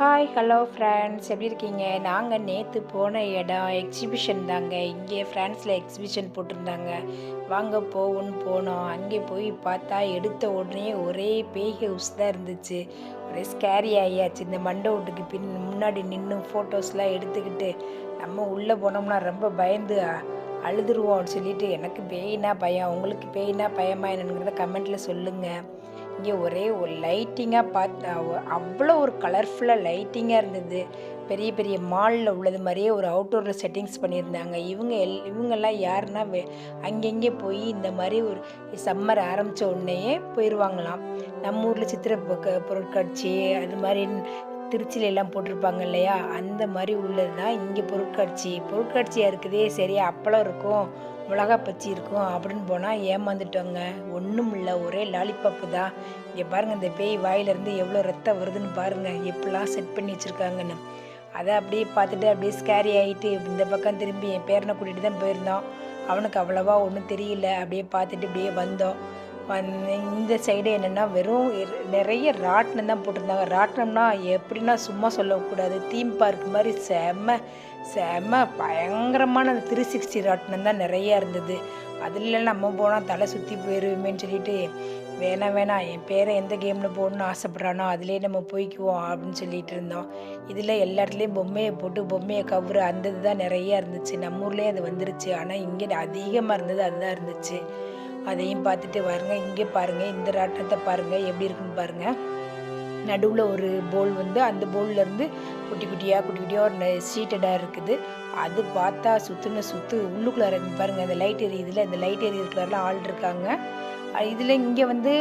Hi hello friends எப்படி இருக்கீங்க? நாங்கள் நேற்று போன இடம் எக்ஸிபிஷன் தாங்க. இங்கே ஃப்ரான்ஸில் எக்ஸிபிஷன் போட்டிருந்தாங்க. வாங்க போவோன்னு போனோம். அங்கே போய் பார்த்தா எடுத்த உடனே ஒரே பேய் ஹவுஸ் தான் இருந்துச்சு. ஒரே ஸ்கேரி ஆகியாச்சு இந்த மண்டை பின் முன்னாடி நின்று ஃபோட்டோஸ்லாம் எடுத்துக்கிட்டு நம்ம உள்ளே போனோம்னா ரொம்ப பயந்து அழுதுருவோம் அழுதுருவோம்னு சொல்லிட்டு எனக்கு பேய்னா பயம் உங்களுக்கு பேய்னா பயமா என்னங்கிறத கமெண்ட்டில் சொல்லுங்கள் இங்கே ஒரே ஒரு லைட்டிங்காக பார்த்து அவ்வளோ ஒரு கலர்ஃபுல்லாக லைட்டிங்காக இருந்தது. பெரிய பெரிய மாலில் உள்ளது மாதிரியே ஒரு அவுட்டோரில் செட்டிங்ஸ் பண்ணியிருந்தாங்க. இவங்க எல் இவங்கெல்லாம் யாருன்னா வெ அங்கங்கே போய் இந்த மாதிரி ஒரு சம்மர் ஆரம்பித்த உடனேயே போயிடுவாங்களாம் நம்ம ஊரில் சித்திரை பொருட்காட்சி அது மாதிரி திருச்சியில எல்லாம் போட்டிருப்பாங்க இல்லையா? அந்த மாதிரி உள்ளது தான் இங்கே பொருட்காட்சி. பொருட்காட்சியாக இருக்குதே சரி அப்பளம் இருக்கும் மிளகா பச்சி இருக்கும் அப்படின்னு போனால் ஏமாந்துட்டோங்க. ஒன்றும் இல்லை ஒரே லாலிபாப்பு தான். இங்கே பாருங்கள் இந்த பேய் வாயிலிருந்து எவ்வளோ ரத்தம் வருதுன்னு பாருங்கள் எப்படிலாம் செட் பண்ணி வச்சுருக்காங்கன்னு. அதை அப்படியே பார்த்துட்டு அப்படியே ஸ்கேரி ஆகிட்டு இந்த பக்கம் திரும்பி என் பேரனை கூட்டிகிட்டு தான் போயிருந்தோம். அவனுக்கு அவ்வளோவா ஒன்றும் தெரியல. அப்படியே பார்த்துட்டு அப்படியே வந்தோம். இந்த சைடு என்னென்னா வெறும் நிறைய ராட்டினம் தான் போட்டிருந்தாங்க. ராட்டினம்னா எப்படின்னா சும்மா சொல்லக்கூடாது. தீம் பார்க் மாதிரி செம்ம செம்ம பயங்கரமான அந்த த்ரீ சிக்ஸ்டி ராட்டினம் தான் நிறையா இருந்தது. அதில் நம்ம போனால் தலை சுற்றி போயிடுவேன்னு சொல்லிட்டு வேணாம் வேணாம் என் பேரை எந்த கேமில் போடணும்னு ஆசைப்பட்றானோ அதிலே நம்ம போய்க்குவோம் அப்படின்னு சொல்லிட்டு இருந்தோம். இதில் எல்லா இடத்துலையும் பொம்மையை போட்டு பொம்மையை கவுரு அந்த இதுதான் நிறையா இருந்துச்சு. நம்ம ஊர்லேயே அது வந்துருச்சு. ஆனால் இங்கே அதிகமாக இருந்தது அதுதான் இருந்துச்சு. அதையும் பார்த்துட்டு பாருங்க இங்கே பாருங்க இந்த ராட்டத்தை பாருங்க எப்படி இருக்குன்னு பாருங்க. நடுவில் ஒரு போல் வந்து அந்த போல்லேருந்து குட்டி குட்டியாக குட்டி குட்டியாக ஒரு சீட்டடாக இருக்குது. அது பார்த்தா சுற்றுன சுற்று உள்ளுக்குள்ளார பாருங்கள் அந்த லைட் எரியுதுல இந்த லைட் எரியுறதுக்குலாம் ஆள் இருக்காங்க. இதில் இங்கே வந்து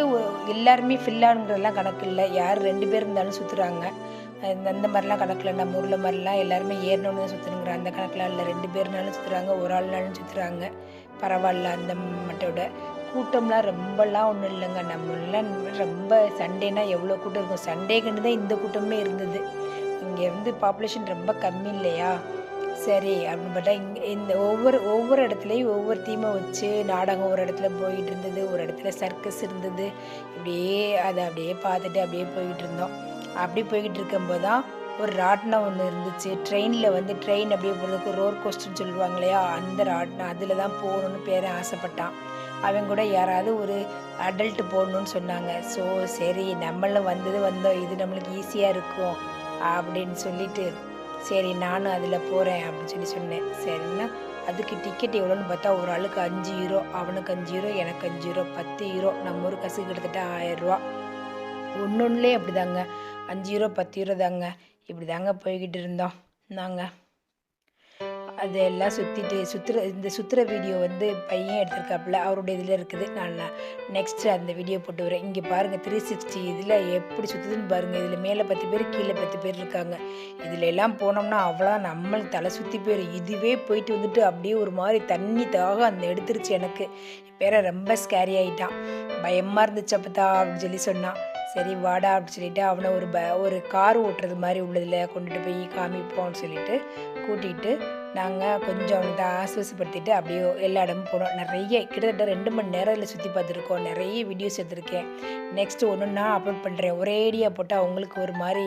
எல்லாருமே ஃபில்லானுங்கிறதெல்லாம் கணக்கு இல்லை. யார் ரெண்டு பேர் இருந்தாலும் சுற்றுறாங்க அந்த மாதிரிலாம் கணக்கில் நம்ம ஊரில் மாதிரிலாம் எல்லாருமே ஏறணும்னு தான் அந்த கணக்கெலாம் இல்லை. ரெண்டு பேர்னாலும் சுற்றுறாங்க ஒரு ஆள்னாலும் சுற்றுறாங்க பரவாயில்ல அந்த மட்டோட கூட்டம்லாம் ரொம்பலாம் ஒன்றும் இல்லைங்க. நம்மளாம் ரொம்ப சண்டேனா எவ்வளோ கூட்டம் இருக்கும். சண்டேக்குன்னு தான் இந்த கூட்டமே இருந்தது. இங்கே வந்து பாப்புலேஷன் ரொம்ப கம்மி இல்லையா? சரி அப்படின்னு பார்த்தா இங்கே இந்த ஒவ்வொரு ஒவ்வொரு இடத்துலையும் ஒவ்வொரு தீமை வச்சு நாடகம் ஒரு இடத்துல போயிட்டு இருந்தது ஒரு இடத்துல சர்க்கஸ் இருந்தது. இப்படியே அதை அப்படியே பார்த்துட்டு அப்படியே போய்கிட்டு இருந்தோம். அப்படி போய்கிட்டு இருக்கும்போது தான் ஒரு ராட்டினம் ஒன்று இருந்துச்சு. ட்ரெயினில் வந்து ட்ரெயின் அப்படியே போகிறதுக்கு ரோர் கோஸ்டர்னு சொல்லுவாங்க இல்லையா அந்த ராட்டினம் அதில் தான் போகணுன்னு பேரை ஆசைப்பட்டான். அவன் கூட யாராவது ஒரு அடல்ட் போடணும்னு சொன்னாங்க. ஸோ சரி நம்மளும் வந்தது வந்தோம். இது நம்மளுக்கு ஈஸியாக இருக்கும் அப்படின்னு சொல்லிட்டு சரி நானும் அதில் போகிறேன் அப்படின்னு சொல்லி சொன்னேன். சரின்னா அதுக்கு டிக்கெட் எவ்வளோன்னு பார்த்தா ஒரு ஆளுக்கு அஞ்சு யூரோ அவனுக்கு அஞ்சு யூரோ எனக்கு அஞ்சு யூரோ பத்து யூரோ நம்ம ஊர் கசு கிட்டத்தட்ட ஆயிரம் ரூபா. ஒன்று ஒன்றுலேயே அப்படிதாங்க. அஞ்சு யூரோ பத்து யூரோ தாங்க. இப்படி தாங்க போய்கிட்டு இருந்தோம். நாங்கள் அதெல்லாம் சுற்றிட்டு சுற்றுற இந்த சுற்றுற வீடியோ வந்து பையன் எடுத்திருக்காப்புல அவருடைய இதில் இருக்குது. நான் நெக்ஸ்ட்டு அந்த வீடியோ போட்டு வரேன். இங்கே பாருங்கள் த்ரீ சிக்ஸ்டி இதில் எப்படி சுற்றுதுன்னு பாருங்கள் இதில் மேலே பத்து பேர் கீழே பத்து பேர் இருக்காங்க. இதில் எல்லாம் போனோம்னா அவ்வளோ நம்மளுக்கு தலை சுற்றி போயிடும் இதுவே போயிட்டு வந்துட்டு அப்படியே ஒரு மாதிரி தண்ணி தாக அந்த எடுத்துருச்சு எனக்கு. பேரை ரொம்ப ஸ்கேரி ஆகிட்டான் பயமாக இருந்துச்சு அப்பத்தா அப்படின்னு சொல்லி சொன்னான். சரி வாடா அப்படின்னு சொல்லிட்டு அவனை ஒரு ப ஒரு கார் ஓட்டுறது மாதிரி உள்ளதில் கொண்டுட்டு போய் காமிப்போம்னு சொல்லிட்டு கூட்டிகிட்டு நாங்கள் கொஞ்சம் அவனை ஆஸ்வசப்படுத்திட்டு அப்படியே எல்லா இடமும் போனோம். நிறைய கிட்டத்தட்ட ரெண்டு மணி நேரம் இதில் சுற்றி பார்த்துருக்கோம். நிறைய வீடியோஸ் எடுத்திருக்கேன். நெக்ஸ்ட் ஒன்று நான் அப்லோட் பண்ணுறேன் ஒரேடியாக போட்டால் அவங்களுக்கு ஒரு மாதிரி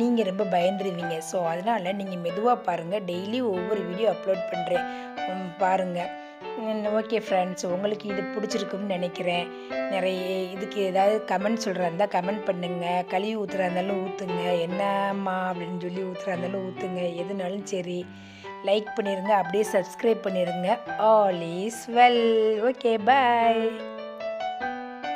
நீங்கள் ரொம்ப பயந்துருவீங்க. ஸோ அதனால் நீங்கள் மெதுவாக பாருங்கள் டெய்லி ஒவ்வொரு வீடியோ அப்லோட் பண்ணுறேன் பாருங்கள் ஓகே ஃப்ரெண்ட்ஸ் உங்களுக்கு இது பிடிச்சிருக்குன்னு நினைக்கிறேன். நிறைய இதுக்கு ஏதாவது கமெண்ட் சொல்கிறா இருந்தால் கமெண்ட் பண்ணுங்கள் கழுவி ஊற்றுறா இருந்தாலும் ஊற்றுங்க என்னம்மா அப்படின்னு சொல்லி ஊற்றுறா இருந்தாலும் ஊற்றுங்க எதுனாலும் சரி லைக் பண்ணிடுங்க அப்படியே சப்ஸ்கிரைப் பண்ணிடுங்க all is well okay bye